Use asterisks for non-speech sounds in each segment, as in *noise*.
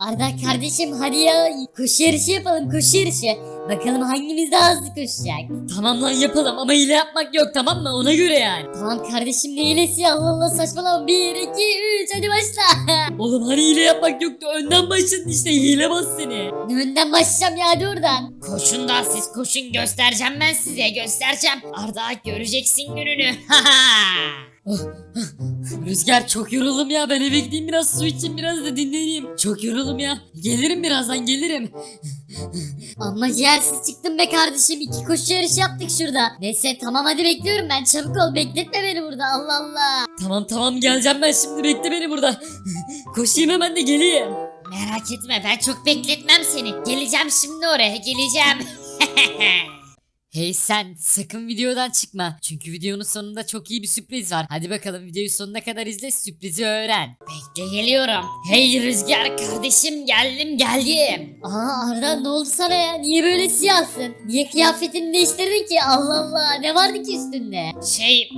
Arda kardeşim hadi ya koşu yarışı yapalım koşu yarışı. Bakalım hangimiz daha hızlı koşacak. Tamam lan yapalım ama hile yapmak yok tamam mı ona göre yani. Tamam kardeşim ne hilesi Allah Allah saçmalama 1 2 3 hadi başla. *laughs* Oğlum hani hile yapmak yoktu önden başladın işte hile bas seni. Ne önden başlayacağım ya hadi oradan. Koşun da siz koşun göstereceğim ben size göstereceğim. Arda göreceksin gününü. *laughs* Rüzgar çok yoruldum ya ben eve gideyim biraz su içeyim biraz da dinleneyim. Çok yoruldum ya. Gelirim birazdan gelirim. *laughs* Amma ciğersiz çıktım be kardeşim iki koşu yarışı yaptık şurada. Neyse tamam hadi bekliyorum ben çabuk ol bekletme beni burada Allah Allah. Tamam tamam geleceğim ben şimdi bekle beni burada. *laughs* Koşayım hemen de geleyim. Merak etme ben çok bekletmem seni. Geleceğim şimdi oraya geleceğim. *laughs* Hey sen sakın videodan çıkma. Çünkü videonun sonunda çok iyi bir sürpriz var. Hadi bakalım videoyu sonuna kadar izle sürprizi öğren. Bekle geliyorum. Hey Rüzgar kardeşim geldim geldim. Aa Arda ne oldu sana ya niye böyle siyahsın? Niye kıyafetini değiştirdin ki Allah Allah ne vardı ki üstünde? Şey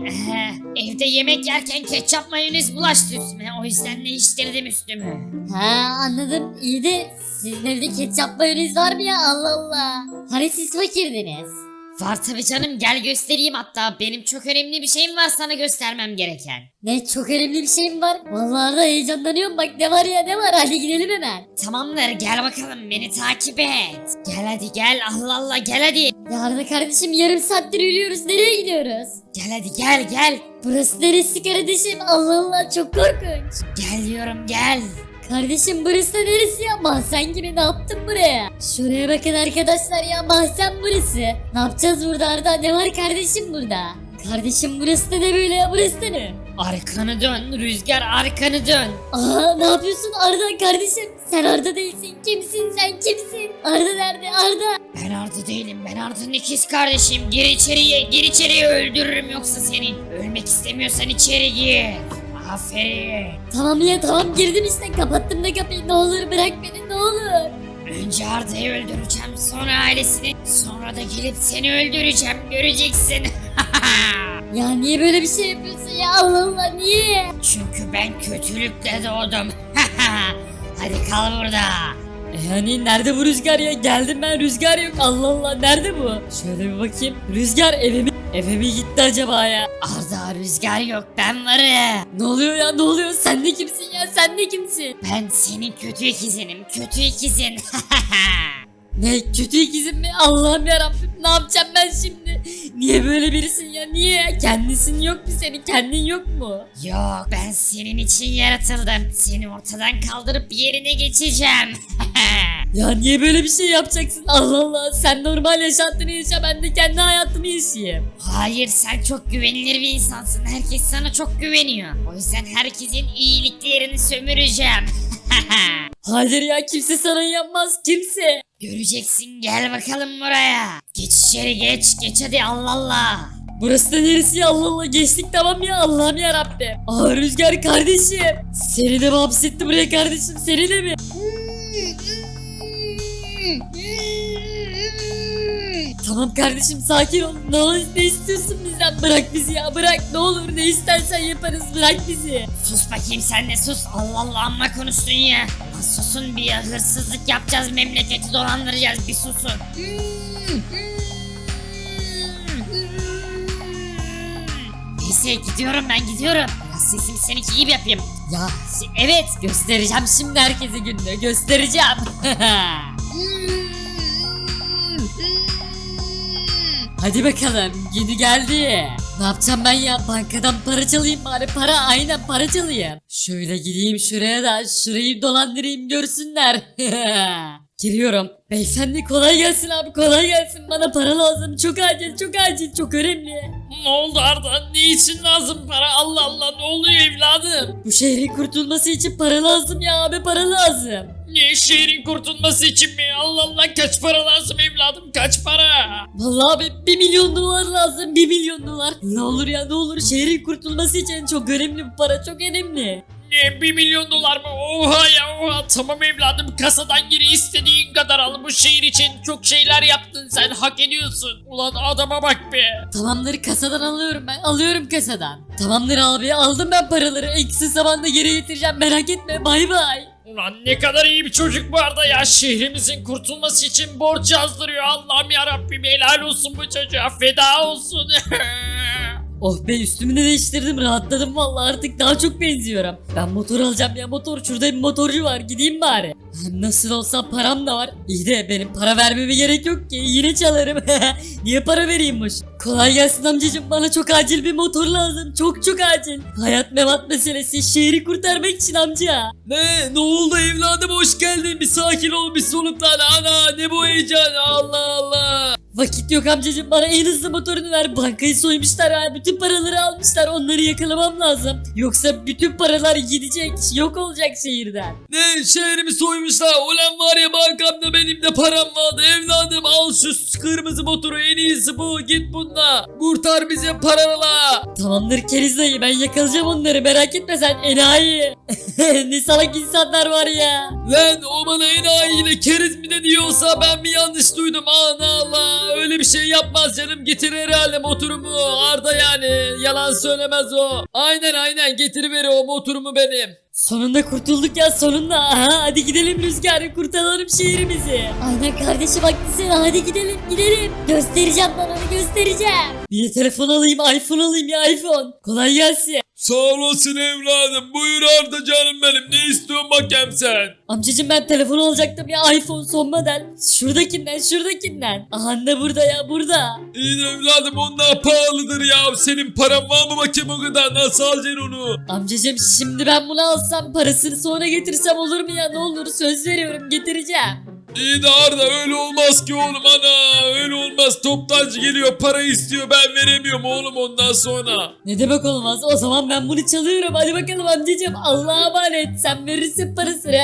evde yemek yerken ketçap mayonez bulaştı üstüme. O yüzden değiştirdim üstümü. Ha anladım iyi de sizin evde ketçap mayonez var mı ya Allah Allah. Hani siz fakirdiniz? Var tabi canım gel göstereyim hatta. Benim çok önemli bir şeyim var sana göstermem gereken. Ne çok önemli bir şey mi var? Vallahi Arda heyecanlanıyorum bak ne var ya ne var *laughs* hadi gidelim hemen. Tamamdır gel bakalım beni takip et. Gel hadi gel Allah Allah gel hadi. Ya Arda kardeşim yarım saattir yürüyoruz nereye gidiyoruz? Gel hadi gel gel. Burası neresi kardeşim Allah Allah çok korkunç. Gel diyorum gel. Kardeşim burası neresi ya? Mahzen gibi ne yaptın buraya? Şuraya bakın arkadaşlar ya mahzen burası. Ne yapacağız burada Arda? Ne var kardeşim burada? Kardeşim burası da ne böyle ya? Burası da ne? Arkanı dön Rüzgar arkanı dön. Aa ne yapıyorsun Arda kardeşim? Sen Arda değilsin. Kimsin sen kimsin? Arda nerede Arda? Ben Arda değilim ben Arda'nın ikiz kardeşim. Gir içeriye gir içeriye öldürürüm yoksa seni. Ölmek istemiyorsan içeri gir. Aferin. Tamam ya tamam girdim işte kapattım da kapıyı ne olur bırak beni ne olur. Önce Arda'yı öldüreceğim sonra ailesini sonra da gelip seni öldüreceğim göreceksin. *laughs* Ya niye böyle bir şey yapıyorsun ya Allah Allah niye? Çünkü ben kötülükle doğdum. *laughs* Hadi kal burada. Hani nerede bu rüzgar ya? Geldim ben rüzgar yok. Allah Allah nerede bu? Şöyle bir bakayım. Rüzgar eve mi? Eve mi gitti acaba ya? Arda rüzgar yok ben varım. Ne oluyor ya ne oluyor? Sen de kimsin ya? Sen de kimsin? Ben senin kötü ikizinim kötü ikizin. *laughs* Ne kötü ikizim mi? Allah'ım yarabbim ne yapacağım ben şimdi? Niye böyle birisin ya? Niye? Kendisin yok mu senin? Kendin yok mu? yok ben senin için yaratıldım. Seni ortadan kaldırıp yerine geçeceğim. *laughs* Ya niye böyle bir şey yapacaksın? Allah Allah sen normal yaşantını yaşa ben de kendi hayatımı yaşayayım. Hayır sen çok güvenilir bir insansın. Herkes sana çok güveniyor. O yüzden herkesin iyiliklerini sömüreceğim. *laughs* Hayır ya kimse sana yapmaz kimse. Göreceksin gel bakalım buraya. Geç içeri geç geç hadi Allah Allah. Burası da neresi ya Allah Allah geçtik tamam ya Allah'ım ya Rabbim. Aa Rüzgar kardeşim. Seni de mi hapsetti buraya kardeşim seni de mi? Tamam kardeşim sakin ol. Ne, ol- ne istiyorsun bizden? Bırak bizi ya bırak ne olur ne istersen yaparız bırak bizi. Sus bakayım sen de sus. Allah Allah amma konuştun ya. Lan Susun bir ya hırsızlık yapacağız memleketi dolandıracağız bir susun. Neyse gidiyorum ben gidiyorum. Biraz sesimi seninki gibi yapayım. Ya evet göstereceğim şimdi herkese gününü göstereceğim. *laughs* Hadi bakalım günü geldi. Ne yapacağım ben ya bankadan para çalayım bari para aynen para çalayım. Şöyle gideyim şuraya da şurayı dolandırayım görsünler. *laughs* Giriyorum. Beyefendi kolay gelsin abi kolay gelsin bana para lazım çok acil çok acil çok önemli. Ne oldu Arda? Ne için lazım para? Allah Allah ne oluyor evladım? Bu şehrin kurtulması için para lazım ya abi para lazım. Ne şehrin kurtulması için mi? Allah Allah kaç para lazım evladım? Kaç para? Vallahi abi 1 milyon dolar lazım 1 milyon dolar. Ne olur ya ne olur şehrin kurtulması için çok önemli bu para çok önemli. Ne 1 milyon dolar mı? Oha ya oha. Tamam evladım kasadan geri istediğin kadar al. Bu şehir için çok şeyler yaptın sen hak ediyorsun. Ulan adama bak be. Tamamdır kasadan alıyorum ben alıyorum kasadan. Tamamdır abi aldım ben paraları en kısa zamanda geri getireceğim merak etme bay bay. Ulan ne kadar iyi bir çocuk bu arada ya. Şehrimizin kurtulması için borç yazdırıyor. Allah'ım yarabbim helal olsun bu çocuğa. Feda olsun. *laughs* Oh be üstümü de değiştirdim rahatladım vallahi artık daha çok benziyorum. Ben motor alacağım ya motor şurada bir motorcu var gideyim bari. Nasıl olsa param da var. İyi de benim para vermeme gerek yok ki yine çalarım. *laughs* Niye para vereyimmiş? Kolay gelsin amcacım bana çok acil bir motor lazım çok çok acil. Hayat memat meselesi şehri kurtarmak için amca. Ne ne oldu evladım hoş geldin bir sakin ol bir soluklan ana ne bu heyecan Allah Allah. Vakit yok amcacım bana en hızlı motorunu ver. Bankayı soymuşlar ha. Bütün paraları almışlar. Onları yakalamam lazım. Yoksa bütün paralar gidecek. Yok olacak şehirden. Ne şehrimi soymuşlar. Ulan var ya bankamda benim de param vardı. Evladım al şu kırmızı motoru en iyisi bu. Git bununla. Kurtar bizi paralarla. Tamamdır Keriz dayı ben yakalayacağım onları. Merak etme sen enayi. *laughs* ne salak insanlar var ya. Lan o bana enayi ile keriz mi de diyorsa ben mi yanlış duydum? Ana Allah öyle bir şey yapmaz canım getir herhalde motorumu Arda yani yalan söylemez o. Aynen aynen getiriver o motorumu benim. Sonunda kurtulduk ya sonunda. Aha, hadi gidelim Rüzgar kurtaralım şehrimizi. Aynen kardeşim haklısın hadi gidelim gidelim. Göstereceğim ben onu göstereceğim. Bir de telefon alayım iPhone alayım ya iPhone. Kolay gelsin. Sağ olasın evladım. Buyur Arda canım benim. Ne istiyorsun bakayım sen? Amcacım ben telefon alacaktım ya iPhone son model. Şuradakinden şuradakinden. Aha da burada ya burada. İyi de evladım onlar pahalıdır ya. Senin paran var mı bakayım o kadar? Nasıl alacaksın onu? Amcacım şimdi ben bunu alsam parasını sonra getirsem olur mu ya ne olur söz veriyorum getireceğim. İyi de Arda öyle olmaz ki oğlum ana. Olmaz. Toptancı geliyor para istiyor. Ben veremiyorum oğlum ondan sonra. Ne demek olmaz o zaman ben bunu çalıyorum hadi bakalım amcacım Allah'a emanet sen verirsin parasını. *laughs*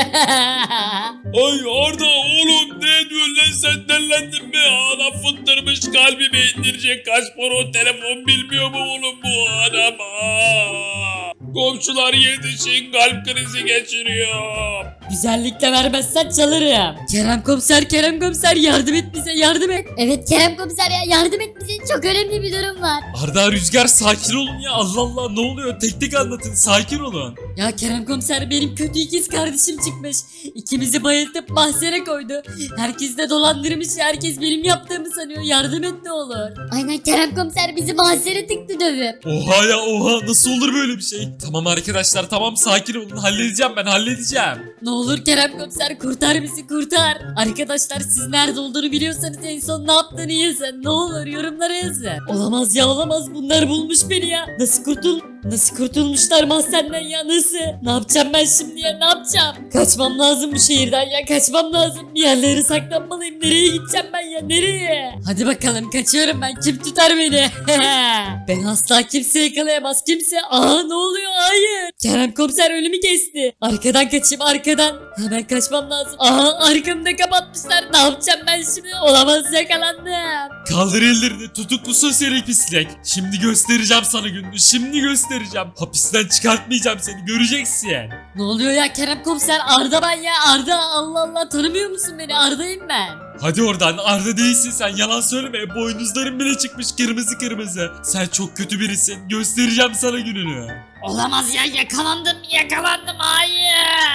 Ay Arda oğlum ne diyorsun lan sen delendin mi? Adam fıttırmış kalbimi indirecek kaç para o telefon bilmiyor mu oğlum bu adam? Aa! Komşular yetişin kalp krizi geçiriyor. Güzellikle vermezsen çalarım. Kerem komiser Kerem komiser yardım et bize yardım et. Evet Kerem komiser ya yardım et bize çok önemli bir durum var. Arda Rüzgar sakin olun ya Allah Allah ne oluyor tek tek anlatın sakin olun. Ya Kerem komiser benim kötü ikiz kardeşim çıkmış. İkimizi bayıltıp mahzene koydu. Herkes de dolandırmış herkes benim yaptığımı sanıyor yardım et ne olur. Aynen Kerem komiser bizi mahzene tıktı dövüp. Oha ya oha nasıl olur böyle bir şey? Tamam arkadaşlar tamam sakin olun halledeceğim ben halledeceğim. Ne olur Kerem komiser kurtar bizi kurtar. Arkadaşlar siz nerede olduğunu biliyorsanız en son ne yaptığını yazın. Ne olur yorumlara yazın. Olamaz ya olamaz bunlar bulmuş beni ya. Nasıl kurtul Nasıl kurtulmuşlar mahzenden ya nasıl? Ne yapacağım ben şimdi ya ne yapacağım? Kaçmam lazım bu şehirden ya kaçmam lazım. Bir yerlere saklanmalıyım. Nereye gideceğim ben ya nereye? Hadi bakalım kaçıyorum ben kim tutar beni? *laughs* ben asla kimse yakalayamaz kimse. Aa ne oluyor hayır. Kerem komiser önümü kesti. Arkadan kaçayım arkadan. Hemen kaçmam lazım. Aha arkamda kapatmışlar. Ne yapacağım ben şimdi? Olamaz yakalandım. Kaldır ellerini tutuklusun seni pislik. Şimdi göstereceğim sana gününü şimdi göstereceğim. Hapisten çıkartmayacağım seni göreceksin. Ne oluyor ya Kerem komiser Arda ben ya Arda Allah Allah tanımıyor musun beni Arda'yım ben. Hadi oradan Arda değilsin sen yalan söyleme boynuzların bile çıkmış kırmızı kırmızı. Sen çok kötü birisin göstereceğim sana gününü. Olamaz ya yakalandım yakalandım hayır.